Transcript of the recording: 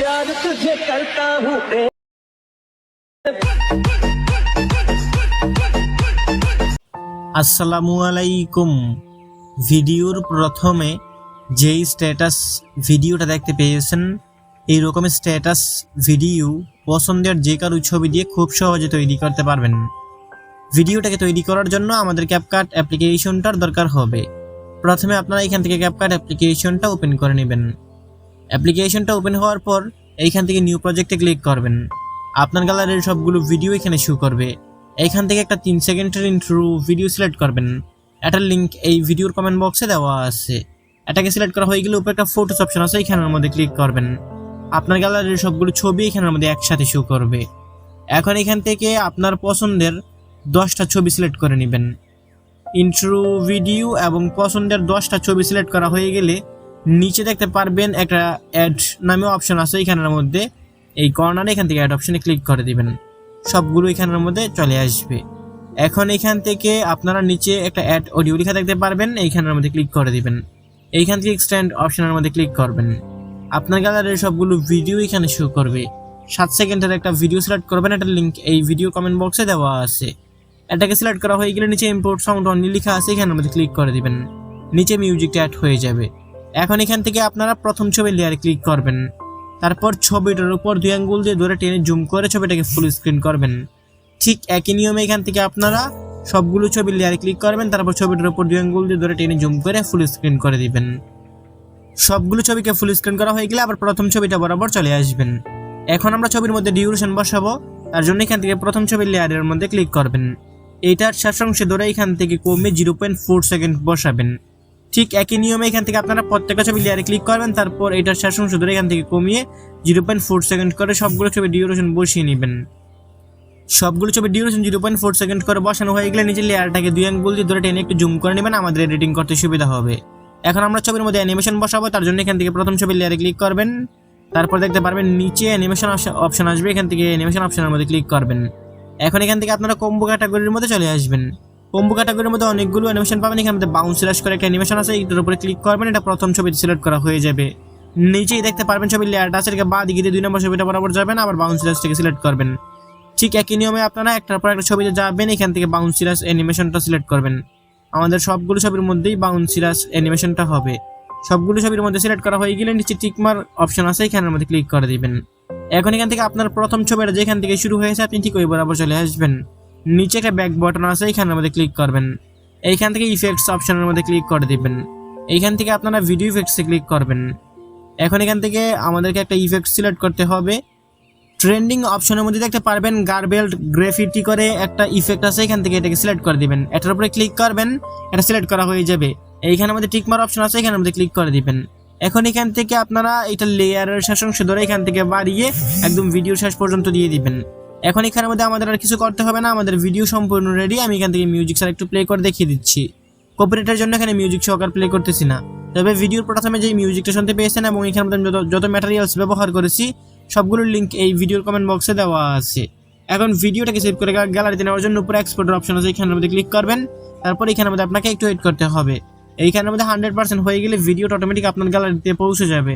प्यार तुझे करता हूँ আসসালামু আলাইকুম ভিডিওর প্রথমে যেই স্ট্যাটাস ভিডিওটা দেখতে পেয়েছেন এই রকমের স্ট্যাটাস ভিডিও পছন্দের যে কারো ছবি দিয়ে খুব সহজে তৈরি করতে পারবেন ভিডিওটাকে তৈরি করার জন্য আমাদের ক্যাপকাট অ্যাপ্লিকেশনটার দরকার হবে প্রথমে আপনারা এখান থেকে ক্যাপকাট অ্যাপ্লিকেশনটা ওপেন করে নেবেন অ্যাপ্লিকেশনটা ওপেন হওয়ার পর এইখান থেকে নিউ প্রজেক্টে ক্লিক করবেন। আপনার গ্যালারির সবগুলো ভিডিও এখানে শো করবে। এইখান থেকে একটা তিন সেকেন্ডের ইন্ট্রো ভিডিও সিলেক্ট করবেন। এটার লিঙ্ক এই ভিডিওর কমেন্ট বক্সে দেওয়া আছে। এটাকে সিলেক্ট করা হয়ে গেলে উপরে একটা ফটোস অপশন আছে, এখানের মধ্যে ক্লিক করবেন। আপনার গ্যালারির সবগুলো ছবি এখানের মধ্যে একসাথে শো করবে। এখন এখান থেকে আপনার পছন্দের দশটা ছবি সিলেক্ট করে নেবেন। ইন্ট্রো ভিডিও এবং পছন্দের দশটা ছবি সিলেক্ট করা হয়ে গেলে নিচে দেখতে পারবেন একটা অ্যাড নামে অপশন আছে এখানের মধ্যে। এই কর্নারে এখান থেকে অ্যাড অপশনে ক্লিক করে দিবেন। সবগুলো এখানের মধ্যে চলে আসবে। এখন এখান থেকে আপনারা নিচে একটা অ্যাড অডিও লেখা দেখতে পারবেন, এইখানের মধ্যে ক্লিক করে দিবেন। এইখান থেকে এক্সটেন্ড অপশনের মধ্যে ক্লিক করবেন। আপনার গ্যালারির সবগুলো ভিডিও এখানে শো করবে। সাত সেকেন্ডের একটা ভিডিও সিলেক্ট করবেন, একটা লিঙ্ক এই ভিডিও কমেন্ট বক্সে দেওয়া আছে। এটাকে সিলেক্ট করা হয়ে গেলে নিচে ইম্পোর্ট সাউন্ড অনলি লেখা আছে, এখানের মধ্যে ক্লিক করে দিবেন। নিচে মিউজিকটা অ্যাড হয়ে যাবে। এখন এখান থেকে আপনারা প্রথম ছবির লেয়ারে ক্লিক করবেন। তারপর ছবিটার উপর দুই আঙ্গুল দিয়ে ধরে টেনে জুম করে ছবিটাকে ফুল স্ক্রিন করবেন। ঠিক একই নিয়মে এখান থেকে আপনারা সবগুলো ছবির লেয়ারে ক্লিক করবেন, তারপর ছবিটার উপর দুই আঙ্গুল দিয়ে ধরে টেনে জুম করে ফুল স্ক্রিন করে দিবেন। সবগুলো ছবিকে ফুল স্ক্রিন করা হয়ে গেলে আবার প্রথম ছবিটা বরাবর চলে আসবেন। এখন আমরা ছবির মধ্যে ডিউরেশন বসাবো, তার জন্য এখান থেকে প্রথম ছবির লেয়ারের মধ্যে ক্লিক করবেন। এইটার শেষাংশে ধরে এখান থেকে কমে জিরো পয়েন্ট ফোর সেকেন্ড বসাবেন। ঠিক একই নিয়মে এখান থেকে আপনারা প্রত্যেকটা ছবি লেয়ারে ক্লিক করবেন, তারপর এটার শেষাংশ ধরে এখান থেকে কমিয়ে জিরো পয়েন্ট ফোর সেকেন্ড করে সবগুলো ছবি ডিউরেশন বসিয়ে নেবেন। সবগুলো ছবি duration zero point four second করে বসানো হয়ে গেলে নিচে লেয়ারটাকে দুই আঙ্গুল দিয়ে ধরে টেনে একটু জুম করে নেবেন, আমাদের এডিটিং করতে সুবিধা হবে। এখন আমরা ছবির মধ্যে অ্যানিমেশন বসাবো, তার জন্য এখান থেকে প্রথম ছবির লেয়ারে ক্লিক করবেন। তারপর দেখতে পারবেন নিচে অ্যানিমেশন অপশন আসবে, এখান থেকে অ্যানিমেশন অপশনের মধ্যে ক্লিক করবেন। এখন এখান থেকে আপনারা কম্বো ক্যাটাগরির মধ্যে চলে আসবেন। কম্বো ক্যাটাগরির মধ্যে অনেকগুলো অ্যানিমেশন পাবেন। এখানে মধ্যে বাউন্স রাশ করে একটা অ্যানিমেশন আছে। এটার উপরে ক্লিক করবেন। এটা প্রথম ছবিতে সিলেক্ট করা হয়ে যাবে। নিচেই দেখতে পারবেন ছবির লেয়ারটা আছে। এটাকে বাঁ দিকে দুই নম্বর ছবিটা বরাবর যাবেন। আবার বাউন্স রাশটাকে সিলেক্ট করবেন। ঠিক একই নিয়মে আপনারা একটার পর একটা ছবিতে যাবেন। এখান থেকে বাউন্স রাশ অ্যানিমেশনটা সিলেক্ট করবেন। আমাদের সবগুলো ছবির মধ্যেই বাউন্স রাশ অ্যানিমেশনটা হবে। সবগুলো ছবির মধ্যে সিলেক্ট করা হয়ে গেলে নিচে টিকমার অপশন আছে। এখানের মধ্যে ক্লিক করে দিবেন। এখন এখান থেকে আপনার প্রথম ছবিটা যেখান থেকে শুরু হয়েছে, আপনি ঠিক ওই বরাবর চলে আসবেন। নিচে একটা ব্যাক বটন আছে এখানের মধ্যে ক্লিক করবেন। এইখান থেকে ইফেক্টস অপশনের মধ্যে ক্লিক করে দিবেন। এইখান থেকে আপনারা ভিডিও ইফেক্টসে ক্লিক করবেন। এখন এখান থেকে আমাদেরকে একটা ইফেক্ট সিলেক্ট করতে হবে। ট্রেন্ডিং অপশনের মধ্যে দেখতে পারবেন গার্বেল্ড গ্রেফিটি করে একটা ইফেক্ট আছে, এখান থেকে এটাকে সিলেক্ট করে দিবেন। এটার উপরে ক্লিক করবেন, এটা সিলেক্ট করা হয়ে যাবে। এইখানের মধ্যে টিকমার অপশন আছে, এখানের মধ্যে ক্লিক করে দিবেন। এখন এখান থেকে আপনারা এটা লেয়ারের শেষাংশ ধরে এখান থেকে বাড়িয়ে একদম ভিডিও শেষ পর্যন্ত দিয়ে দিবেন। এখন এখানের মধ্যে আমাদের আর কিছু করতে হবে না, আমাদের ভিডিও সম্পূর্ণ রেডি আমি এখান থেকে মিউজিক স্যার একটু প্লে করে দেখিয়ে দিচ্ছি। কপিরাইটের জন্য এখানে মিউজিক সহকার প্লে করতেছি না। তবে ভিডিওর প্রথমে যে মিউজিকটা শুনতে পেয়েছেন এবং এখানে মধ্যে যত যত ম্যাটেরিয়ালস ব্যবহার করেছি, সবগুলোর লিঙ্ক এই ভিডিওর কমেন্ট বক্সে দেওয়া আছে। এখন ভিডিওটাকে সেভ করে গ্যালারিতে নেওয়ার জন্য উপরে এক্সপোর্টের অপশন আছে, এখানের মধ্যে ক্লিক করবেন, তারপর এখানের মধ্যে আপনাকে একটু ওয়েট করতে হবে। এইখানের মধ্যে হান্ড্রেড পার্সেন্ট হয়ে গেলে ভিডিওটা অটোমেটিক আপনার গ্যালারিতে পৌঁছে যাবে।